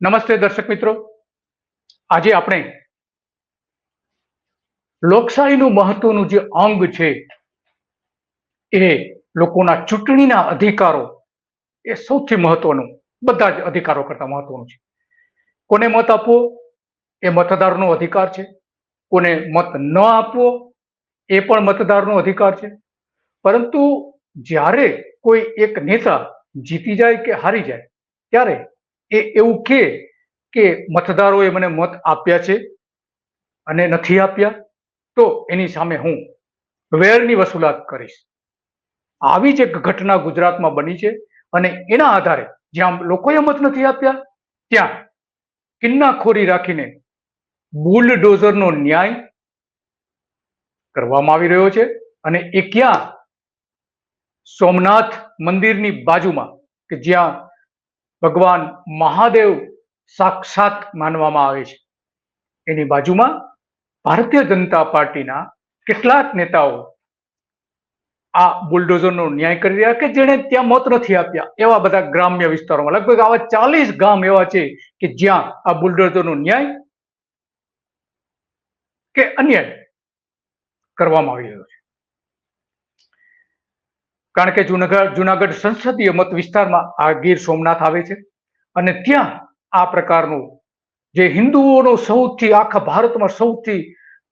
નમસ્તે દર્શક મિત્રો. આજે આપણે લોકશાહીનું મહત્વનું જે અંગ છે, એ લોકોના ચૂંટણીના અધિકારો એ સૌથી મહત્વનું, બધા જ અધિકારો કરતા મહત્વનું છે. કોને મત આપવો? એ મતદારનો અધિકાર છે. કોને મત ન આપવો? એ પણ મતદારનો અધિકાર છે. પરંતુ જ્યારે કોઈ એક નેતા જીતી જાય કે હારી જાય, ત્યારે એ એવું કે કે મતદારોએ મને મત આપ્યા છે અને નથી આપ્યા, તો એની સામે હું વેરની વસૂલાત કરીશ. આવી જ એક ઘટના ગુજરાતમાં બની છે અને એના આધારે જ્યાં લોકોએ મત નથી આપ્યા, ત્યાં કિન્નાખોરી રાખીને બુલડોઝરનો ન્યાય કરવામાં આવી રહ્યો છે અને એ ક્યાં સોમનાથ મંદિરની બાજુમાં કે જ્યાં ભગવાન મહાદેવ સાક્ષાત માનવામાં આવે છે. એની બાજુમાં ભારતીય જનતા પાર્ટીના કેટલાક નેતાઓ આ બુલડોઝરનો ન્યાય કરી રહ્યા કે જેણે ત્યાં મત નથી આપ્યા? એવા બધા ગ્રામ્ય વિસ્તારોમાં. લગભગ આવા ચાલીસ ગામ એવા છે કે જ્યાં આ બુલડોઝરનો ન્યાય કે અન્યાય કરવામાં આવી રહ્યો કારણ કે જુનાગઢ જુનાગઢ સંસદીય મત વિસ્તારમાં આ ગીર સોમનાથ આવે છે. અને ત્યાં આ પ્રકારનું જે હિન્દુઓનો સૌથી આખા ભારતમાં સૌથી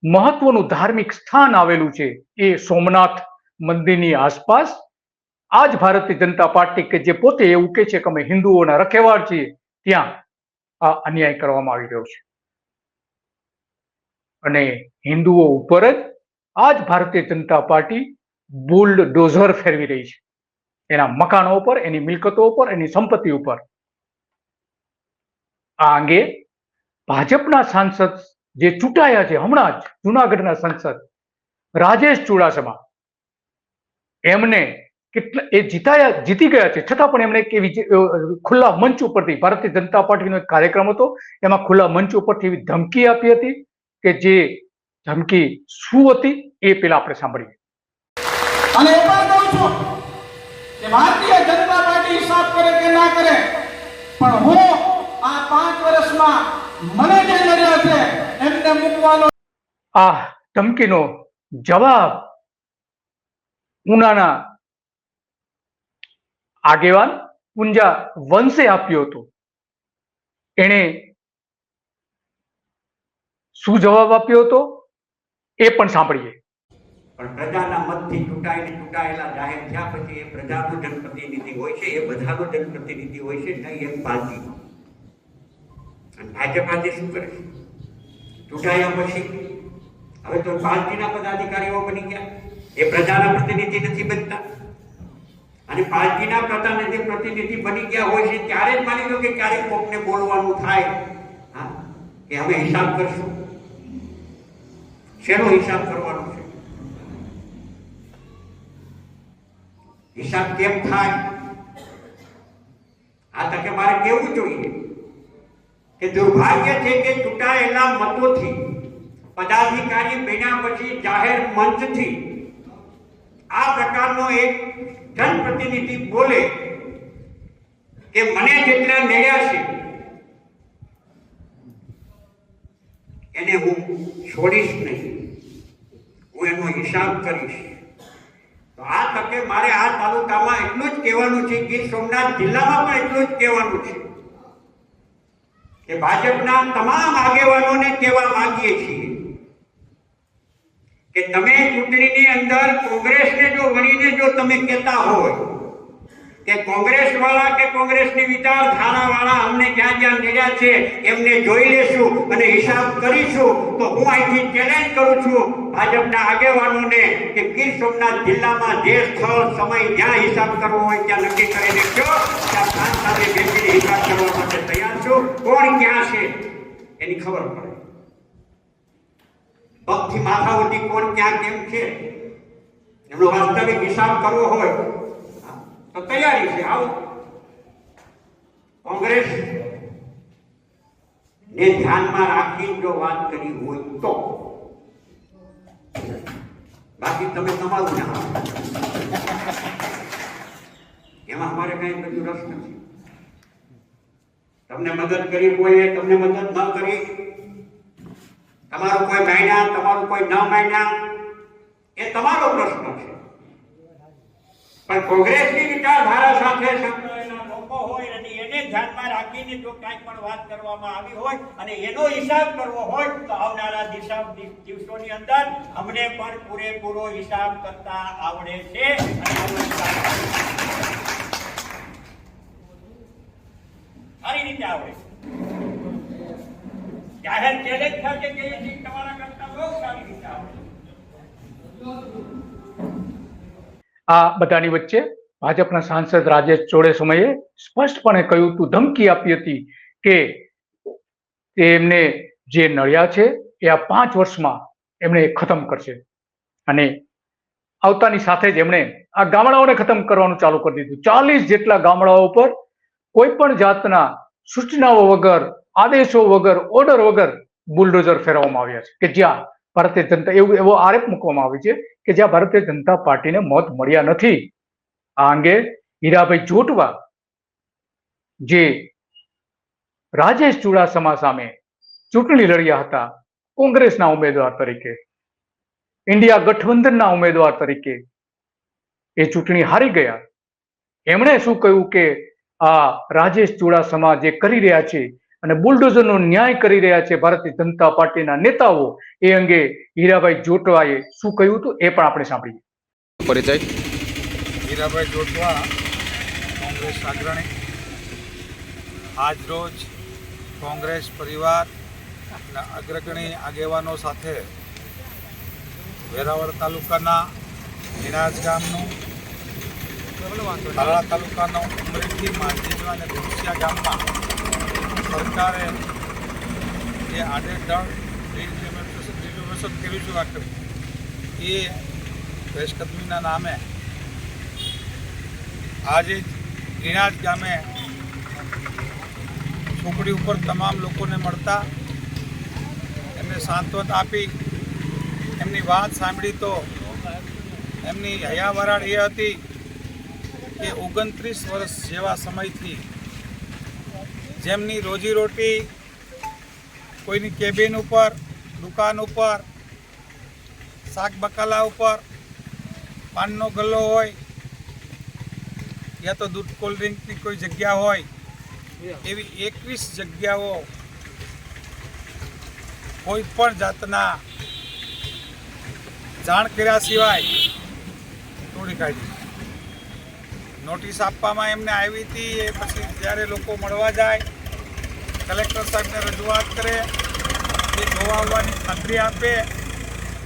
મહત્વનું ધાર્મિક સ્થાન આવેલું છે એ સોમનાથ મંદિરની આસપાસ. આ જ ભારતીય જનતા પાર્ટી કે જે પોતે એવું કે છે કે અમે હિન્દુઓના રખેવાળ છીએ, ત્યાં આ અન્યાય કરવામાં આવી રહ્યો છે. અને હિન્દુઓ ઉપર જ આ જ ભારતીય જનતા પાર્ટી બુલડોઝર ફેરવી રહી છે. એના મકાનો ઉપર, એની મિલકતો ઉપર, એની સંપત્તિ ઉપર. આ અંગે ભાજપના સાંસદ જે ચૂંટાયા છે, હમણાં જ જુનાગઢના સંસદ રાજેશ ચુડાસમા, એમને કેટલા, એ જીતાયા, જીતી ગયા છે. છતાં પણ એમણે કેવી ખુલ્લા મંચ ઉપરથી, ભારતીય જનતા પાર્ટીનો એક કાર્યક્રમ હતો, એમાં ખુલ્લા મંચ ઉપરથી એવી ધમકી આપી હતી કે જે ધમકી શું હતી, એ પેલા આપણે સાંભળીએ. અને એ પણ કહું છું કે ભારતીય જનતા પાર્ટી હિસાબ કરે કે ના કરે, પણ હું આ પાંચ વર્ષમાં મને જે નડ્યા છે, એમને મૂકવાનો આ ધમકીનો જવાબ ઉનાના આગેવાન પુંજા વંશે આપ્યો હતો. એણે શું જવાબ આપ્યો હતો? એ પણ સાંભળીએ. પણ પ્રજાના મતથી ચૂંટાઈને ચૂંટાયેલા જાહેર થયા પછી એ પ્રજાનો જનપ્રતિનિધિ હોય છે, એ બધાનો જનપ્રતિનિધિ હોય છે, નહીં એક પાર્ટી. અને ભાજપ આજે શું કરે છે? ચૂંટાયા પછી. હવે તો પાર્ટીના પદાધિકારીઓ બની ગયા. એ પ્રજાના પ્રતિનિધિ નથી બનતા. અને પાર્ટીના પ્રતિનિધિ પ્રતિનિધિ બની ગયા હોય છે, ત્યારે જ માની લો કે ક્યારેક કોકને બોલવાનું થાય. હા? કે અમે હિસાબ કરશું. શેનો હિસાબ કરવાનો? હિસાબ કેમ થાય? આ તકે મારે કેવું જોઈએ? કે દુર્ભાગ્ય છે કે ચૂંટાયેલા મતોથી, પદાધિકારી બન્યા પછી જાહેર મંચથી આ પ્રકારનો એક જનપ્રતિનિધિ બોલે કે મને જેટલા મળ્યા છે, એને હું છોડીશ નહીં. હું એનો હિસાબ કરીશ. તો આ તકે મારે આ તાલુકામાં એટલું જ કહેવાનું છે ગીર સોમનાથ જિલ્લામાં પણ એટલું જ કહેવાનું છે. કે ભાજપના તમામ આગેવાનોને કહેવા માંગીએ છીએ કે તમે ચૂંટણીની અંદર કોંગ્રેસને જો વણીને જો તમે કહેતા હોય કે કોંગ્રેસ વાળા કે કોંગ્રેસની વિચારધારા વાળા અમને જ્યાં જ્યાં નડ્યા છે, એમને જોઈ લેશું અને હિસાબ કરીશું. તો હું અહીંથી ચેલેન્જ કરું છું ભાજપના આગેવાનોને કે ગીર સોમનાથ જિલ્લામાં જે સ્થળ, સમય જ્યાં હિસાબ કરવો હોય ત્યાં નક્કી કરીને કહો. ત્યાં સાંજ સાથે બેસીને હિસાબ કરવા માટે તૈયાર છું. કોણ ક્યાં છે? એની ખબર પડે. પગથી માથા કોણ ક્યાં, કેમ છે? એમનો વાસ્તવિક હિસાબ કરવો હોય તો તૈયારી છે. આવું. કોંગ્રેસ ને ધ્યાનમાં રાખી જો વાત કરી હોય તો. બાકી તમે તમારું ના એમાં અમારે કઈ બધું રસ નથી. તમને મદદ કરી કોઈએ તમને મદદ ન કરી. તમારું કોઈ માન્યા, તમારું કોઈ ન માન્યા, એ તમારો પ્રશ્ન છે. પણ કોંગ્રેસની વિચારધારા સાથે સંકળાયેલા લોકો હોય અને એને ધ્યાનમાં રાખીને જો કાંઈ પણ વાત કરવામાં આવી હોય અને એનો હિસાબ કરવો હોય તો આવનારા દિવસોની અંદર અમને પણ પૂરેપૂરો હિસાબ કરતા આવડે છે. સારી રીતે આવડે જાહેર ચેલેન્જ થશે કે તમારા કરતા બહુ સારી રીતે આવડે આ બધાની વચ્ચે ભાજપના સાંસદ રાજેશ ચોડેસમાએ સ્પષ્ટપણે કહ્યું હતું ધમકી આપી હતી કે એમને જે નળિયા છે એ આ પાંચ વર્ષમાં એમણે ખતમ કરશે. અને આવતાની સાથે જ એમણે આ ગામડાઓને ખતમ કરવાનું ચાલુ કરી દીધું. ચાલીસ જેટલા ગામડાઓ પર કોઈ પણ જાતના સૂચનાઓ વગર, આદેશો વગર ઓર્ડર વગર બુલડોઝર ફેરવવામાં આવ્યા છે કે જ્યાં ભારતીય જનતા, એવું એવો આરોપ મૂકવામાં આવે છે કે જ્યાં ભારતીય જનતા પાર્ટીને મત મળ્યા નથી. આ અંગે હીરાભાઈ જોટવા જે રાજેશ ચુડાસમા સામે ચૂંટણી લડ્યા હતા, કોંગ્રેસના ઉમેદવાર તરીકે, ઇન્ડિયા ગઠબંધનના ઉમેદવાર તરીકે એ ચૂંટણી હારી ગયા. એમણે શું કહ્યું કે આ રાજેશ ચુડાસમા જે કરી રહ્યા છે અને બુલડોઝરનો ન્યાય કરી રહ્યા છે ભારતીય જનતા પાર્ટીના નેતાઓ. એ અંગે હીરાભાઈ જોટવાએ શું કહ્યું હતું એ પણ આપણે સાંભળીએ. પરિચય. હીરાભાઈ જોટવા કોંગ્રેસ અગ્રણી. આજરોજ કોંગ્રેસ પરિવાર અગ્રગણી આગેવાનો સાથે વેરાવળ તાલુકાના નિરાજ ગામનું તાલાળા તાલુકાનો ઉમરેઠી માંજીજવા અને ભૂસિયા ગામમાં સરકારે જે આડેધડ કર્યું છે આખરે એ પેશકદમીના નામે આજે ઇણાજ ગામે ઝૂંપડી ઉપર તમામ લોકોને મળતા એમને સાંત્વત આપી, એમની વાત સાંભળી તો એમની હયાવરાળ એ હતી કે ઓગણત્રીસ વર્ષ જેવા સમયથી જેમની રોજીરોટી કોઈની કેબિન ઉપર, દુકાન ઉપર શાક બકાલા ઉપર, પાનનો ગલ્લો હોય, યા તો દૂધ કોલ્ડ ડ્રિંકની કોઈ જગ્યા હોય, એવી એકવીસ જગ્યાઓ કોઈ પણ જાતના જાણ કર્યા સિવાય તોડી કાઢી. નોટિસ આપવામાં એમને આવી હતી, એ પછી જ્યારે લોકો મળવા જાય કલેક્ટર સાહેબને રજૂઆત કરે, એ જોવા આવવાની ખાતરી આપે,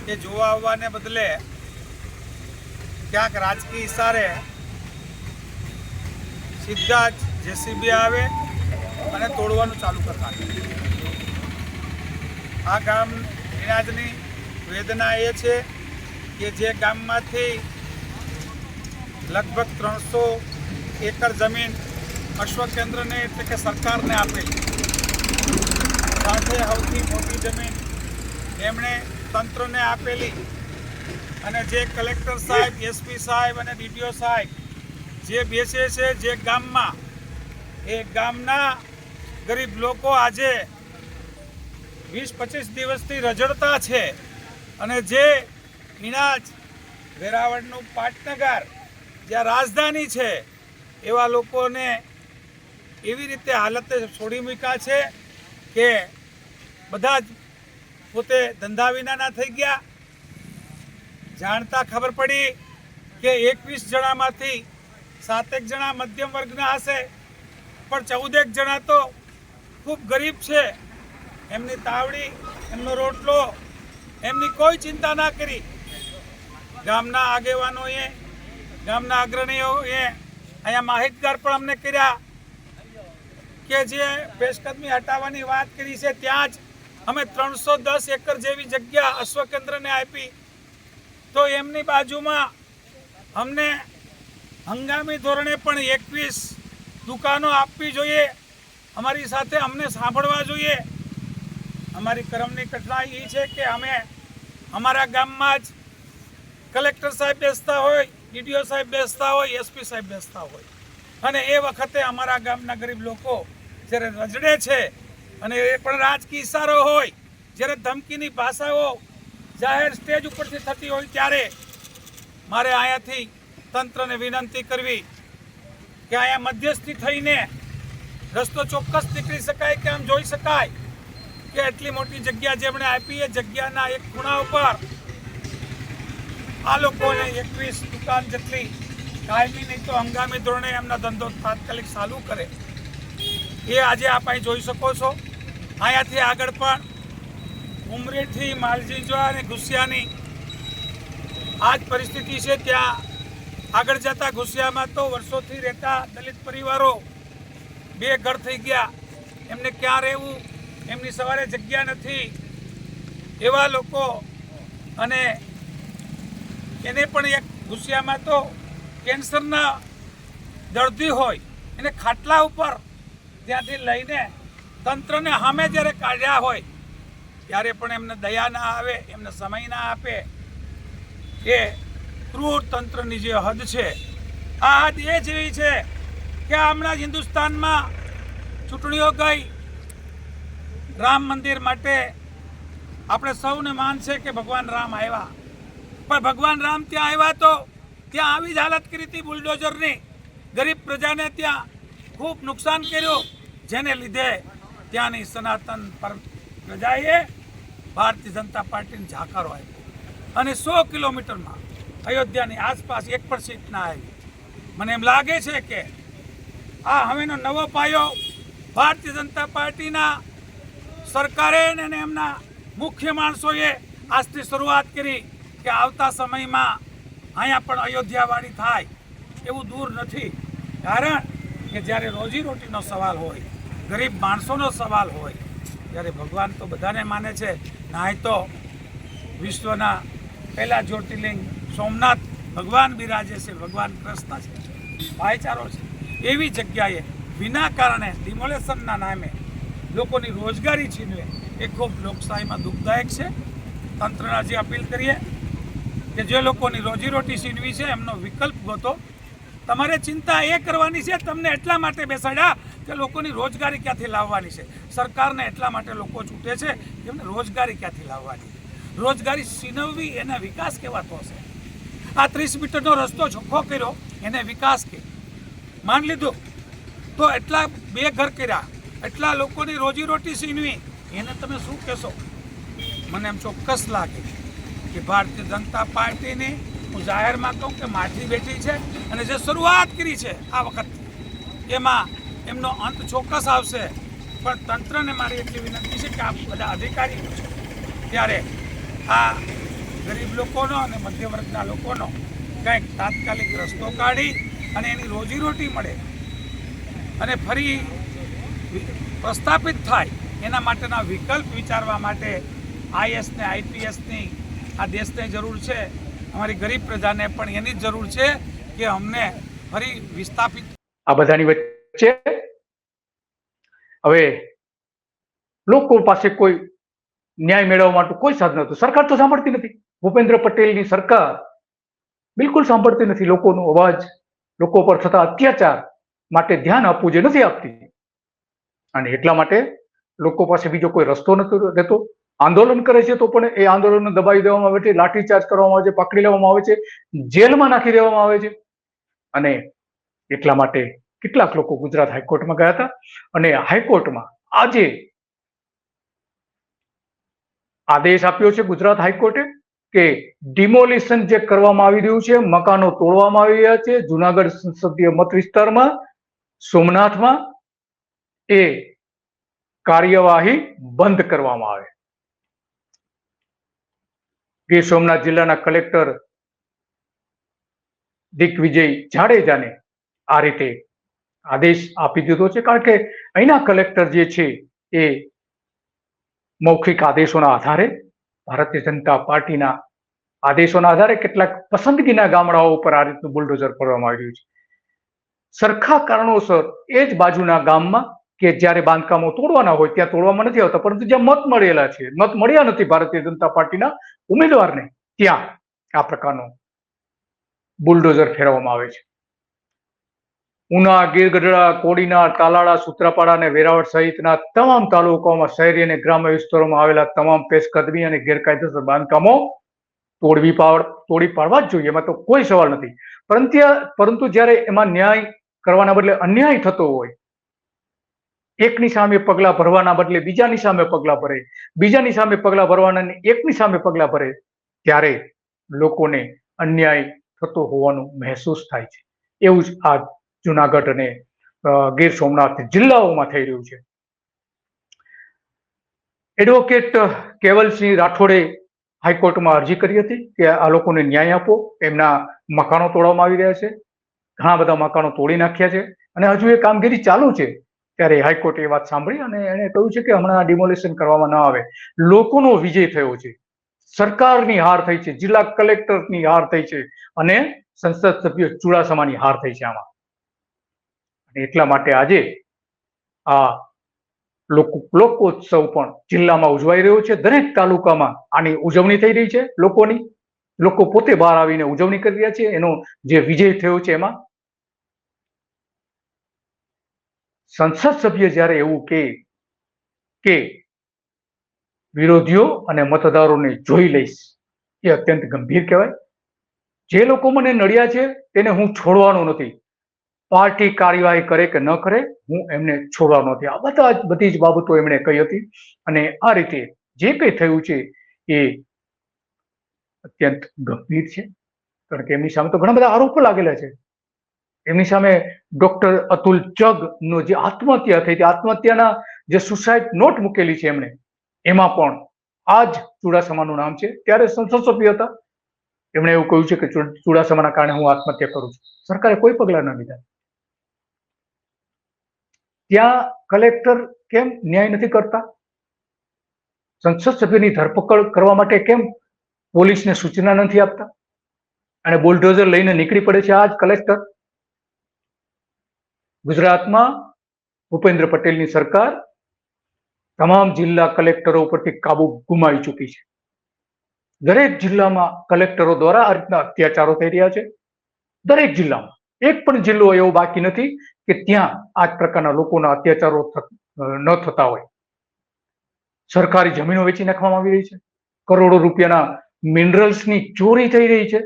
એ જોવા આવવાને બદલે ક્યાંક રાજકીય ઇશારે સીધા જ જેસીબી આવે અને તોડવાનું ચાલુ કરતા આ ગામ નિરાજની વેદના એ છે કે જે ગામમાંથી લગભગ ત્રણસો એકર જમીન અશ્વકેન્દ્રને એટલે કે સરકારને આપેલી સાથે સૌથી મોટી જમીન એમણે તંત્રને આપેલી અને જે કલેક્ટર સાહેબ એસપી સાહેબ અને ડીડીઓ સાહેબ જે બેસે છે જે ગામમાં, એ ગામના ગરીબ લોકો આજે વીસ પચીસ દિવસથી રજડતા છે અને જે ઇનાજ વેરાવળનું પાટનગર જ્યાં રાજધાની છે, એવા લોકોને એવી રીતે હાલતે છોડી મૂક્યા છે કે બધા જ પોતે ધંધા વિનાના થઈ ગયા. જાણતા ખબર પડી કે એકવીસ જણામાંથી સાતેક જણા મધ્યમ વર્ગના હશે, પણ ચૌદેક જણા તો ખૂબ ગરીબ છે. એમની તાવડી, એમનો રોટલો, એમની કોઈ ચિંતા ના કરી. ગામના આગેવાનોએ, ગામના અગ્રણીઓએ અહીંયા માહિતગાર પણ અમને કર્યા કે જે પેશકદમી હટાવવાની વાત કરી છે, ત્યાં જ અમે ત્રણસો દસ એકર જેવી જગ્યા અશ્વકેન્દ્રને આપી. તો એમની બાજુમાં અમને હંગામી ધોરણે પણ એકવીસ દુકાનો આપવી જોઈએ. અમારી સાથે અમને સાંભળવા જોઈએ. અમારી કરમની કઠણાઈ એ છે કે અમે અમારા ગામમાં જ કલેક્ટર સાહેબ બેસતા હોય, ડીડીઓ સાહેબ બેસતા હોય, એસપી સાહેબ બેસતા હોય. અને એ વખતે અમારા ગામના ગરીબ લોકો જ્યારે રજડે છે અને એ પણ રાજકીય ઇશારો હોય. જ્યારે ધમકીની ભાષાઓ જાહેર સ્ટેજ ઉપરથી થતી હોય ત્યારે મારે અહીંયાથી તંત્રને વિનંતી કરવી કે અહીંયા મધ્યસ્થી થઈને રસ્તો ચોક્કસ નીકળી શકાય કે આમ જોઈ શકાય કે એટલી મોટી જગ્યા જેમણે આપી એ જગ્યાના એક ખૂણા ઉપર આ લોકોને એકવીસ દુકાન જેટલી કાયમી નહીં તો હંગામી ધોરણે એમના ધંધો તાત્કાલિક ચાલુ કરે. એ આજે આપ અહીં જોઈ શકો છો. અહીંયાથી આગળ પણ ઉમરેઠી માલજીજવા અને ઘુસિયાની આ જ પરિસ્થિતિ છે. ત્યાં આગળ જતા ઘુસિયામાં તો વર્ષોથી રહેતા દલિત પરિવારો બે ઘર થઈ ગયા. એમને ક્યાં રહેવું? એમની સવારે જગ્યા નથી. એવા લોકો અને એને પણ એક ગુસ્સિયામાં તો કેન્સરના દર્દી હોય. એને ખાટલા ઉપર ત્યાંથી લઈને તંત્રને સામે જ્યારે કાઢ્યા હોય, ત્યારે પણ એમને દયા ના આવે, એમને સમય ના આપે. એ ક્રૂર તંત્રની જે હદ છે, આ હદ એ જેવી છે કે હમણાં જ હિન્દુસ્તાનમાં ચૂંટણીઓ ગઈ. રામ મંદિર માટે આપણે સૌને માન છે કે ભગવાન રામ આવ્યા. પણ ભગવાન રામ ત્યાં આવ્યા તો ત્યાં આવી જ હાલત કરી હતી બુલડોઝરની. ગરીબ પ્રજાને ત્યાં ખૂબ નુકસાન કર્યું, જેને લીધે ત્યાંની સનાતન પર પ્રજાએ ભારતીય જનતા પાર્ટીને ઝાકારો આપ્યો. અને સો કિલોમીટરમાં અયોધ્યાની આસપાસ એક પણ સીટ ના આવી. મને એમ લાગે છે કે આ હવેનો નવો પાયો ભારતીય જનતા પાર્ટીના સરકારે અને એમના મુખ્ય માણસોએ આજથી શરૂઆત કરી કે આવતા સમયમાં અહીંયા પણ અયોધ્યાવાળી થાય એવું દૂર નથી. કારણ કે જ્યારે રોજીરોટીનો સવાલ હોય ગરીબ માણસોનો સવાલ હોય, ત્યારે ભગવાન તો બધાને માને છે. નાય તો વિશ્વના પહેલા જ્યોતિર્લિંગ સોમનાથ ભગવાન બિરાજે છે, ભગવાન કૃષ્ણ છે. ભાઈચારો છે. એવી જગ્યાએ વિના કારણે ડિમોલેશનના નામે લોકોની રોજગારી છીનવે, એ ખૂબ લોકશાહીમાં દુઃખદાયક છે. તંત્રના જે અપીલ કરીએ કે જે લોકોની રોજીરોટી છીનવી છે, એમનો વિકલ્પ ગોતો. તમારે ચિંતા એ કરવાની છે, તમને એટલા માટે બેસાડ્યા કે લોકોની રોજગારી ક્યાંથી લાવવાની છે? સરકારને એટલા માટે લોકો છૂટે છે એમને રોજગારી ક્યાંથી લાવવાની? રોજગારી છીનવવી એના વિકાસ કેવા થશે આ ત્રીસ મીટરનો રસ્તો ચોખ્ખો કર્યો, એને વિકાસ કે? માન લીધું? તો એટલા બે ઘર કર્યા, એટલા લોકોની રોજીરોટી છીનવી, એને તમે શું કહેશો? મને એમ ચોક્કસ લાગે કે ભારતીય જનતા પાર્ટીની હું જાહેરમાં કહું કે માઠી બેઠી છે અને જે શરૂઆત કરી છે આ વખત, એમાં એમનો અંત ચોક્કસ આવશે. પણ તંત્રને મારી એટલી વિનંતી છે કે આપ બધા અધિકારીઓ છો ત્યારે આ ગરીબ લોકોનો અને મધ્યવર્ગના લોકોનો કંઈક તાત્કાલિક રસ્તો કાઢી અને એની રોજીરોટી મળે અને ફરી પ્રસ્થાપિત થાય એના માટેના વિકલ્પ વિચારવા માટે આઈએસ ને આઈપીએસની આ દેશને જરૂર છે. અમારી ગરીબ પ્રજાને પણ એની જ જરૂર છે કે અમને ફરી વિસ્થાપિત આ બધાની વચ્ચે હવે લોકો પાસે કોઈ ન્યાય મેળવવા માટે કોઈ સાધન હતું સરકાર તો સાંભળતી નથી. ભૂપેન્દ્ર પટેલની સરકાર બિલકુલ સાંભળતી નથી. લોકોનો અવાજ, લોકો પર થતા અત્યાચાર માટે ધ્યાન આપવું જે નથી આપતી. અને એટલા માટે લોકો પાસે બીજો કોઈ રસ્તો નથી રહેતો. આંદોલન કરે છે તો પણ એ આંદોલનને દબાવી દેવામાં આવે છે, લાઠીચાર્જ કરવામાં આવે છે, પકડી લેવામાં આવે છે, જેલમાં નાખી દેવામાં આવે છે. અને એટલા માટે કેટલાક લોકો ગુજરાત હાઈકોર્ટમાં ગયા હતા અને હાઈકોર્ટમાં આજે આદેશ આપ્યો છે ગુજરાત હાઈકોર્ટે કે ડિમોલિશન જે કરવામાં આવી રહ્યું છે, મકાનો તોડવામાં આવી રહ્યા છે, જુનાગઢ સંસદીય મત વિસ્તારમાં, સોમનાથમાં એ કાર્યવાહી બંધ કરવામાં આવે. ગીર સોમનાથ જિલ્લાના કલેક્ટર દિગ્વિજય જાડેજાને આ રીતે આદેશ આપી દીધો છે. કારણ કે અહીંના કલેક્ટર જે છે એ મૌખિક આદેશોના આધારે ભારતીય જનતા પાર્ટીના આદેશોના આધારે કેટલાક પસંદગીના ગામડાઓ ઉપર આ રીતનું બુલડોઝર કરવામાં આવ્યું છે. સરખા કારણોસર એ જ બાજુના ગામમાં કે જ્યારે બાંધકામો તોડવાના હોય ત્યાં તોડવામાં નથી આવતા, પરંતુ જ્યાં મત મળેલા છે, મત મળ્યા નથી ભારતીય જનતા પાર્ટીના ઉમેદવારને, ત્યાં આ પ્રકારનો બુલડોઝર ફેરવવામાં આવે છે. ઉના, ગીરગઢડા કોડીના તાલાળા, સુત્રાપાડા અને વેરાવળ સહિતના તમામ તાલુકાઓમાં શહેરી અને ગ્રામ્ય વિસ્તારોમાં આવેલા તમામ પેશકદમી અને ગેરકાયદેસર બાંધકામો તોડવી પાડ, તોડી પાડવા જ જોઈએ. એમાં તો કોઈ સવાલ નથી. પરંતુ પરંતુ જ્યારે એમાં ન્યાય કરવાના બદલે અન્યાય થતો હોય, એકની સામે પગલા ભરવાના બદલે બીજાની સામે પગલા ભરે, બીજાની સામે પગલા ભરવાના એકની સામે પગલા ભરે, ત્યારે લોકોને અન્યાય થતો હોવાનું મહેસૂસ થાય છે. એવું જ આ જુનાગઢ અને ગીર સોમનાથ જિલ્લાઓમાં થઈ રહ્યું છે. એડવોકેટ કેવલસિંહ રાઠોડે હાઈકોર્ટમાં અરજી કરી હતી કે આ લોકોને ન્યાય આપો. એમના મકાનો તોડવામાં આવી રહ્યા છે. ઘણા બધા મકાનો તોડી નાખ્યા છે. અને હજુ એ કામગીરી ચાલુ છે. ત્યારે હાઈકોર્ટે એ વાત સાંભળી અને એણે કહ્યું છે કે હમણાં ડિમોલેશન કરવામાં ન આવે. લોકોનો વિજય થયો છે. સરકારની હાર થઈ છે. જિલ્લા કલેક્ટરની હાર થઈ છે. અને સંસદ સભ્ય ચુડાસમાની હાર થઈ છે આમાં. અને એટલા માટે આજે આ લોકો, લોકોત્સવ પણ જિલ્લામાં ઉજવાઈ રહ્યો છે. દરેક તાલુકામાં આની ઉજવણી થઈ રહી છે લોકોની. લોકો પોતે બહાર આવીને ઉજવણી કરી રહ્યા છે. એનો જે વિજય થયો છે એમાં સંસદ સભ્ય જ્યારે એવું કે કે વિરોધીઓ અને મતદારોને જોઈ લઈશ, એ અત્યંત ગંભીર કહેવાય. જે લોકો મને નડ્યા છે તેને હું છોડવાનો નથી. પાર્ટી કાર્યવાહી કરે કે ન કરે, હું એમને છોડવા નથી. આ બધા બધી જ બાબતો એમણે કહી હતી. અને આ રીતે જે કંઈ થયું છે એ અત્યંત ગંભીર છે. કારણ કે એમની સામે તો ઘણા બધા આરોપો લાગેલા છે. એમની સામે ડોક્ટર અતુલ ચગ નો જે આત્મહત્યા થઈ હતી આત્મહત્યાના જે સુસાઇડ નોટ મૂકેલી છે એમણે, એમાં પણ આ જ ચુડાસમાનું નામ છે. ત્યારે સંસદ સભ્ય હતા. એમણે એવું કહ્યું છે કે ચુડાસમાના કારણે હું આત્મહત્યા કરું છું. સરકારે કોઈ પગલાં ન લીધા. ત્યાં કલેક્ટર કેમ ન્યાય નથી કરતા? સંસદ સભ્યની ધરપકડ કરવા માટે કેમ પોલીસને સૂચના નથી આપતા? અને બુલડોઝર લઈને નીકળી પડે છે આ કલેક્ટર? ગુજરાતમાં ભૂપેન્દ્ર પટેલની સરકાર તમામ જિલ્લા કલેક્ટરો ઉપરથી કાબુ ગુમાવી ચૂકી છે. દરેક જિલ્લામાં કલેક્ટરો દ્વારા આ રીતના અત્યાચારો થઈ રહ્યા છે. દરેક જિલ્લામાં. એક પણ જિલ્લો એવો બાકી નથી કે ત્યાં આ પ્રકારના લોકોના અત્યાચારો ન થતા હોય. સરકારી જમીનો વેચી નાખવામાં આવી રહી છે. કરોડો રૂપિયાના મિનરલ્સની ચોરી થઈ રહી છે.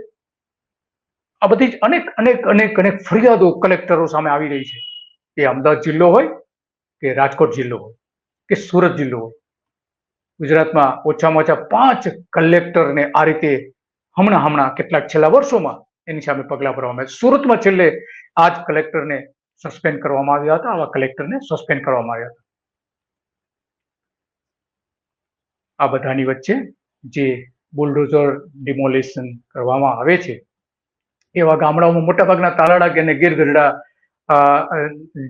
આ બધી જ અનેક અનેક અનેક અનેક ફરિયાદો કલેક્ટરો સામે આવી રહી છે. એ અમદાવાદ જિલ્લો હોય, કે રાજકોટ જિલ્લો હોય, કે સુરત જિલ્લો હોય. ગુજરાતમાં ઓછામાં ઓછા પાંચ કલેક્ટરને આ રીતે હમણાં હમણાં કેટલાક છેલ્લા વર્ષોમાં એની સામે પગલાં ભરવામાં આવે સુરતમાં છેલ્લે આ જ કલેક્ટરને સસ્પેન્ડ કરવામાં આવ્યા હતા, આવા કલેક્ટરને સસ્પેન્ડ કરવામાં આવ્યા હતા. આ બધાની વચ્ચે જે બુલડોઝર ડિમોલેશન કરવામાં આવે છે, એવા ગામડાઓમાં મોટાભાગના તાલાડા કે ગીરગઢડા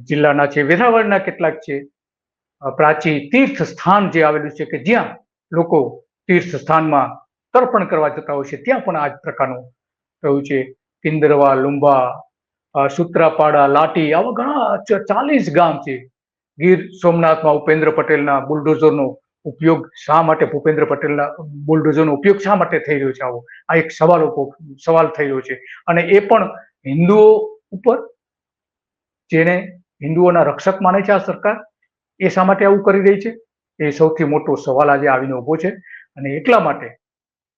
જિલ્લાના છે, વેરાવળના કેટલાક છે પ્રાચી તીર્થ સ્થાન જે આવેલું છે કે જ્યાં લોકો તીર્થ સ્થાનમાં તર્પણ કરવા જતા હોય છે, ત્યાં પણ આ જ પ્રકારનું થયું છે. કિંદરવા, લુંબા સુત્રાપાડા લાટી આવા ઘણા ચાલીસ ગામ છે. ગીર સોમનાથમાં ઉપેન્દ્ર પટેલના બુલડોઝરનો ઉપયોગ શા માટે ભૂપેન્દ્ર પટેલના બુલડોઝરનો ઉપયોગ શા માટે થઈ રહ્યો છે આવો? આ એક સવાલ સવાલ થઈ રહ્યો છે. અને એ પણ હિન્દુઓ ઉપર, જેને હિન્દુઓના રક્ષક માને છે આ સરકાર, એ શા માટે આવું કરી રહી છે? એ સૌથી મોટો સવાલ આજે આવીને ઊભો છે. અને એટલા માટે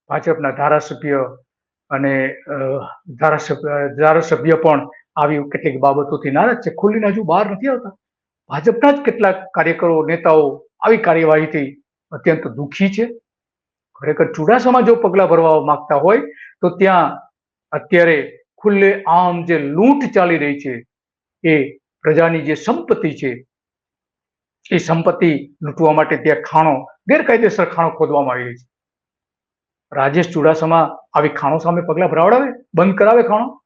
ભાજપના ધારાસભ્ય અને ધારાસભ્ય ધારાસભ્ય પણ આવી કેટલીક બાબતોથી નારાજ છે. ખુલ્લીને હજુ બહાર નથી આવતા. ભાજપના જ કેટલાક કાર્યકરો, નેતાઓ આવી કાર્યવાહીથી અત્યંત દુઃખી છે. ખરેખર ચુડાસમા જો પગલાં ભરવા માંગતા હોય, તો ત્યાં અત્યારે ખુલ્લે આમ જે લૂંટ ચાલી રહી છે, એ પ્રજાની જે સંપત્તિ છે, એ સંપત્તિ લૂંટવા માટે ત્યાં ખાણો, ગેરકાયદેસર ખાણો ખોદવામાં આવી રહી છે. રાજેશ ચુડાસમા આવી ખાણો સામે પગલાં ભરાવડાવે? બંધ કરાવે ખાણો?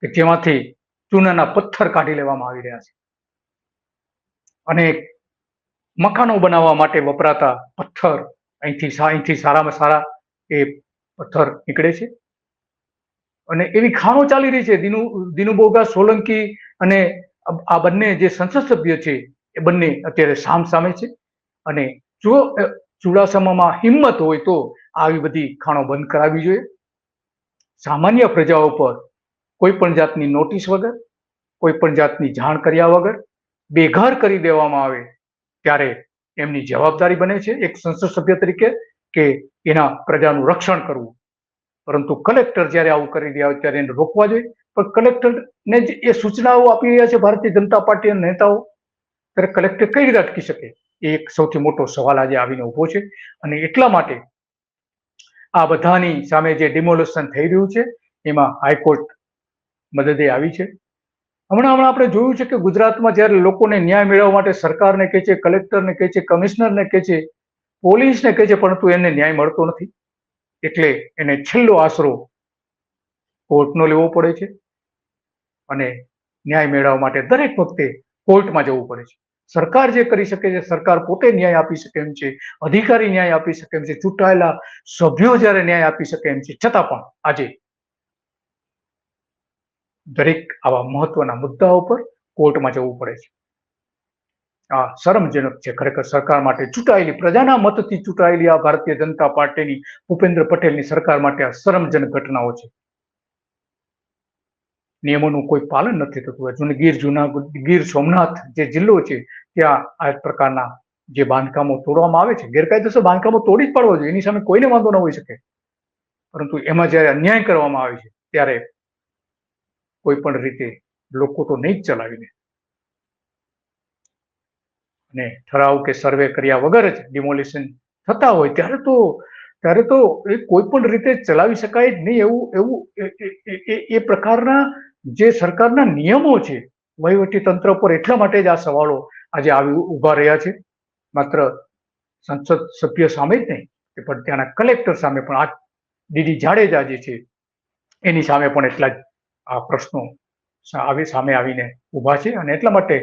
કે જેમાંથી ચૂનાના પથ્થર કાઢી લેવામાં આવી રહ્યા છે. અને મકાનો બનાવવા માટે વપરાતા પથ્થર અહીંથી અહીંથી સારામાં સારા એ પથ્થર નીકળે છે. અને એવી ખાણો ચાલી રહી છે. દિનુ, દિનુબોગા, સોલંકી અને આ- બંને જે સંસદ સભ્ય છે એ બંને અત્યારે સામ સામે છે. અને જો ચુડાસમામાં હિંમત હોય તો આવી બધી ખાણો બંધ કરાવવી જોઈએ. સામાન્ય પ્રજાઓ પર કોઈ પણ જાતની નોટિસ વગર, કોઈ પણ જાતની જાણ કર્યા વગર બેઘર કરી દેવામાં આવે ત્યારે એમની જવાબદારી બને છે એક સંસદ સભ્ય તરીકે કે એના પ્રજાનું રક્ષણ કરવું. પરંતુ કલેક્ટર જ્યારે આવું કરી રહ્યા હોય ત્યારે એને રોકવા જોઈએ. પણ કલેક્ટરને જ એ સૂચનાઓ આપી રહ્યા છે ભારતીય જનતા પાર્ટીના નેતાઓ. ત્યારે કલેક્ટર કઈ રીતે અટકી શકે? એ એક સૌથી મોટો સવાલ આજે આવીને ઊભો છે. અને એટલા માટે આ બધાની સામે જે ડિમોલેશન થઈ રહ્યું છે, એમાં હાઈકોર્ટ મદદે આવી છે. હમણાં હમણાં આપણે જોયું છે કે ગુજરાતમાં જ્યારે લોકોને ન્યાય મેળવવા માટે સરકારને કહે છે, કલેક્ટરને કહે છે, કમિશનરને કહે છે, પોલીસને કહે છે, પરંતુ એને ન્યાય મળતો નથી. એટલે એને છેલ્લો આશરો કોર્ટનો લેવો પડે છે અને ન્યાય મેળવવા માટે દરેક વખતે કોર્ટમાં જવું પડે છે. સરકાર જે કરી શકે છે, સરકાર પોતે ન્યાય આપી શકે એમ છે, અધિકારી ન્યાય આપી શકે એમ છે, ચૂંટાયેલા સભ્યો જ્યારે ન્યાય આપી શકે એમ છે, છતાં પણ આજે દરેક આવા મહત્વના મુદ્દાઓ પર કોર્ટમાં જવું પડે છે. આ શરમજનક છે. ખરેખર સરકાર માટે ચૂંટાયેલી, પ્રજાના મતથી ચૂંટાયેલી આ ભારતીય જનતા પાર્ટીની, ભૂપેન્દ્ર પટેલની સરકાર માટે આ શરમજનક ઘટનાઓ છે. નિયમોનું કોઈ પાલન નથી થતું. હજુ ગીર જુનાગઢ ગીર સોમનાથ જે જિલ્લો છે, ત્યાં આ પ્રકારના જે બાંધકામો તોડવામાં આવે છે, ગેરકાયદેસર બાંધકામો તોડી જ પાડવો જોઈએ. એની સામે કોઈને વાંધો ન હોઈ શકે. પરંતુ એમાં જ્યારે અન્યાય કરવામાં આવે છે, ત્યારે કોઈ પણ રીતે લોકો તો નહીં જ ચલાવીને. અને ઠરાવ કે સર્વે કર્યા વગર જ ડિમોલિશન થતા હોય, ત્યારે તો ત્યારે તો એ કોઈ પણ રીતે ચલાવી શકાય જ નહીં એવું એવું એ- પ્રકારના જે સરકારના નિયમો છે, વહીવટી તંત્ર પર એટલા માટે જ આ સવાલો આજે આવી ઊભા રહ્યા છે. માત્ર સંસદ સભ્ય સામે જ નહીં, પણ ત્યાંના કલેક્ટર સામે પણ આ ડીડી જાડેજા જે છે, એની સામે પણ એટલા જ આ પ્રશ્નો આવી સામે આવીને ઊભા છે અને એટલા માટે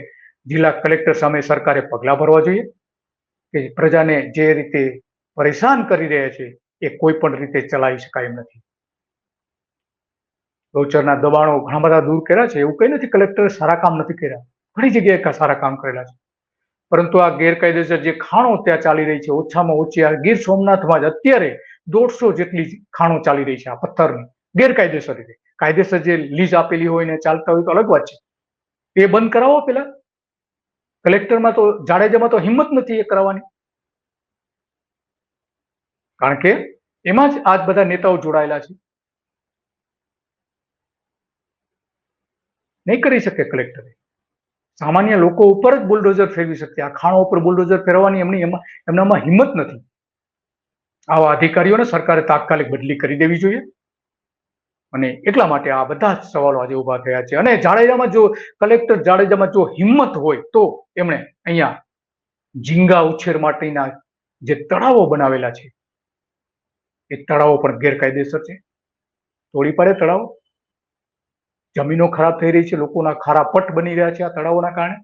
જિલ્લા કલેક્ટર સામે સરકારે પગલાં ભરવા જોઈએ કે પ્રજાને જે રીતે પરેશાન કરી રહ્યા છે એ કોઈ પણ રીતે ચલાવી શકાય એમ નથી. ગૌચરના દબાણો ઘણા બધા દૂર કર્યા છે એવું કંઈ નથી, કલેક્ટરે સારા કામ નથી કર્યા. ઘણી જગ્યાએ સારા કામ કરેલા છે. પરંતુ આ ગેરકાયદેસર જે ખાણો ત્યાં ચાલી રહી છે, ઓછામાં ઓછી આ ગીર સોમનાથમાં જ અત્યારે દોઢસો જેટલી ખાણો ચાલી રહી છે આ પથ્થરની ગેરકાયદેસર રીતે. કાયદેસર જે લીઝ આપેલી હોય ને ચાલતા હોય તો અલગ વાત છે. એ બંધ કરાવો પેલા. કલેક્ટરમાં તો જાડેજામાં તો હિંમત નથી એ કરાવવાની. કારણ કે એમાં જ આજ બધા નેતાઓ જોડાયેલા છે. નહીં કરી શકે કલેક્ટરે. સામાન્ય લોકો ઉપર જ બુલડોઝર ફેરવી શકે. આ ખાણો ઉપર બુલડોઝર ફેરવવાની એમની એમાં, એમનામાં હિંમત નથી. આવા અધિકારીઓને સરકારે તાત્કાલિક બદલી કરી દેવી જોઈએ. અને એટલા માટે આ બધા જ સવાલો આજે ઊભા થયા છે. અને જાડેજામાં જો કલેક્ટર જાડેજામાં જો હિંમત હોય, તો એમણે અહીંયા ઝીંગા ઉછેર માટેના જે તળાવો બનાવેલા છે, એ તળાવો પણ ગેરકાયદેસર છે. તોડી પાડે તળાવો. જમીનો ખરાબ થઈ રહી છે, લોકોના ખારા પટ બની રહ્યા છે આ તળાવોના કારણે.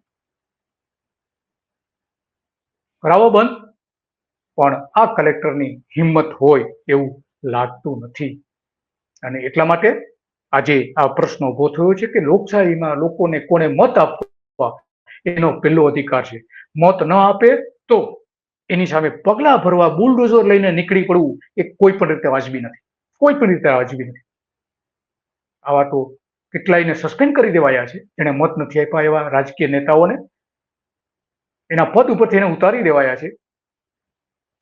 કરાવો બંધ. પણ આ કલેક્ટરની હિંમત હોય એવું લાગતું નથી. અને એટલા માટે આજે આ પ્રશ્ન ઊભો થયો છે કે લોકશાહીમાં લોકોને કોને મત આપવા એનો પહેલો અધિકાર છે. મત ન આપે તો એની સામે પગલા ભરવા બુલડોઝર લઈને નીકળી પડવું એ કોઈ પણ રીતે વાજબી નથી. કોઈ પણ રીતે વાજબી નથી. આવા તો કેટલાયને સસ્પેન્ડ કરી દેવાયા છે. જેને મત નથી આપ્યા એવા રાજકીય નેતાઓને. એના પદ ઉપરથી એને ઉતારી દેવાયા છે.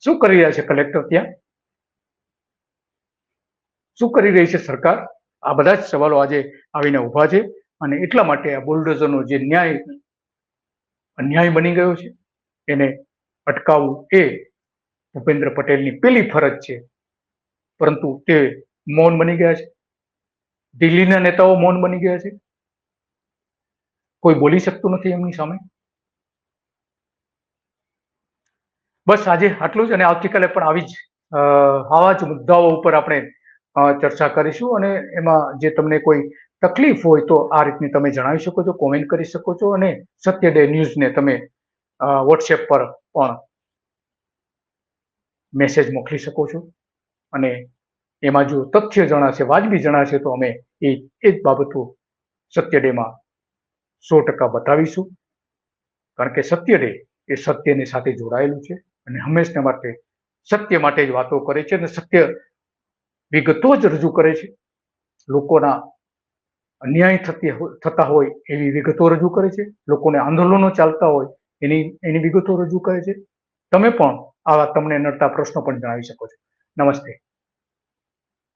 શું કરી રહ્યા છે કલેક્ટર ત્યાં? શું કરી રહી છે સરકાર? આ બધા જ સવાલો આજે આવીને ઊભા છે અને એટલા માટે આ બુલડોઝરનો જે ન્યાય, અન્યાય બની ગયો છે, એને અટકાવવું એ ભૂપેન્દ્ર પટેલની પેલી ફરજ છે. પરંતુ તે મૌન બની ગયા છે. દિલ્હીના નેતાઓ મૌન બની ગયા છે. કોઈ બોલી શકતું નથી એમની સામે. બસ આજે આટલું જ અને આવતીકાલે પણ આવી જ આવા જ મુદ્દાઓ ઉપર આપણે ચર્ચા કરીશું અને એમાં જે તમને કોઈ તકલીફ હોય તો આ રીતની તમે જણાવી શકો છો કોમેન્ટ કરી શકો છો અને સત્ય ડે ન્યૂઝને તમે વોટ્સએપ પર પણ મેસેજ મોકલી શકો છો. અને એમાં જો તથ્ય જણાશે, વાજબી જણાશે તો અમે એ એ જ બાબતો સત્ય ડેમાં સો ટકા બતાવીશું. કારણ કે સત્ય ડે એ સત્યની સાથે જોડાયેલું છે અને હંમેશને માટે સત્ય માટે જ વાતો કરે છે અને સત્ય વિગતો જ રજૂ કરે છે. લોકોના અન્યાય થતી થતા હોય એવી વિગતો રજૂ કરે છે. લોકોને આંદોલનો ચાલતા હોય એની એની વિગતો રજૂ કરે છે. તમે પણ આવા તમને નડતા પ્રશ્નો પણ જણાવી શકો છો. નમસ્તે.